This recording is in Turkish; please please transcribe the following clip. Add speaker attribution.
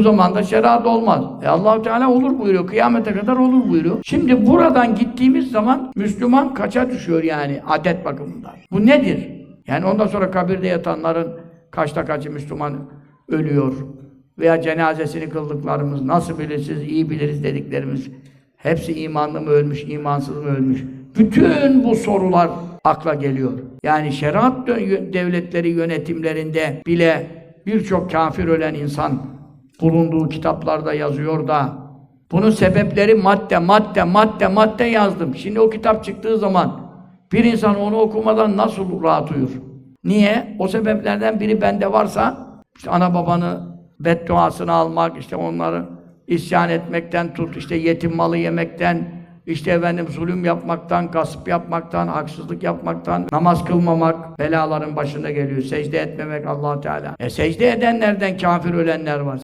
Speaker 1: Bu zamanda şeriat olmaz. E Allahu Teala olur buyuruyor. Kıyamete kadar olur buyuruyor. Şimdi buradan gittiğimiz zaman Müslüman kaça düşüyor yani adet bakımından. Bu nedir? Yani ondan sonra kabirde yatanların kaçta kaçı Müslüman ölüyor veya cenazesini kıldıklarımız nasıl bilirsiniz, iyi biliriz dediklerimiz hepsi imanlı mı ölmüş, imansız mı ölmüş. Bütün bu sorular akla geliyor. Yani şeriat devletleri yönetimlerinde bile birçok kafir ölen insan bulunduğu kitaplarda yazıyor da bunun sebepleri madde, madde, madde, madde yazdım. Şimdi o kitap çıktığı zaman bir insan onu okumadan nasıl rahat uyur? Niye? O sebeplerden biri bende varsa işte ana babanı bedduasını almak, işte onları isyan etmekten tut, işte yetim malı yemekten, işte efendim zulüm yapmaktan, gasp yapmaktan, haksızlık yapmaktan, namaz kılmamak belaların başında geliyor. Secde etmemek allah Teala. E secde edenlerden kafir ölenler var.